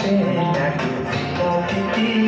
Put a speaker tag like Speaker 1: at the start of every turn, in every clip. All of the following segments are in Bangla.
Speaker 1: Thank you.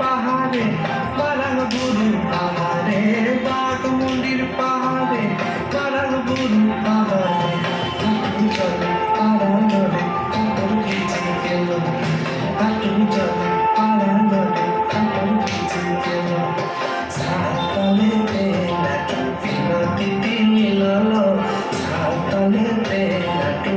Speaker 1: পাহাড়ে পারাল বুড়ু পাহাড়ে, বাঘ মন্দির পাহাড়ে পারাল বুড়ু পাহাড়ে। হাঁটু চলে পারালরে হাঁটুর ভিজে গেল হাঁটু চলে পারালরে হাঁটুর ভিজে গেল সাঁতালে নাটু বিনতি মিলল সাঁতালে নাটু